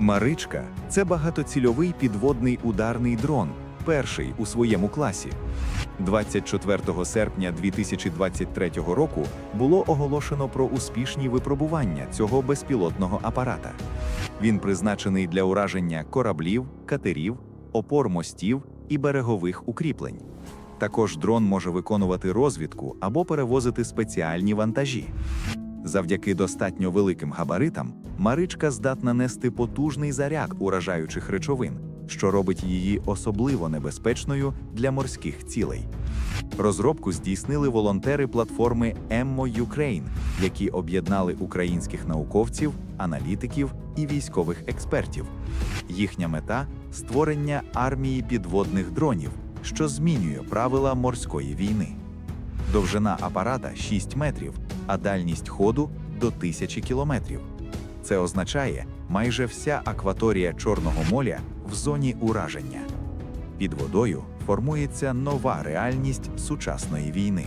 Маричка це багатоцільовий підводний ударний дрон, перший у своєму класі. 24 серпня 2023 року було оголошено про успішні випробування цього безпілотного апарата. Він призначений для ураження кораблів, катерів, опор мостів і берегових укріплень. Також дрон може виконувати розвідку або перевозити спеціальні вантажі. Завдяки достатньо великим габаритам Маричка здатна нести потужний заряд уражаючих речовин, що робить її особливо небезпечною для морських цілей. Розробку здійснили волонтери платформи Emmo Ukraine, які об'єднали українських науковців, аналітиків і військових експертів. Їхня мета створення армії підводних дронів, що змінює правила морської війни. Довжина апарата 6 метрів, а дальність ходу до 1000 кілометрів. Це означає майже вся акваторія Чорного моря в зоні ураження. Під водою формується нова реальність сучасної війни.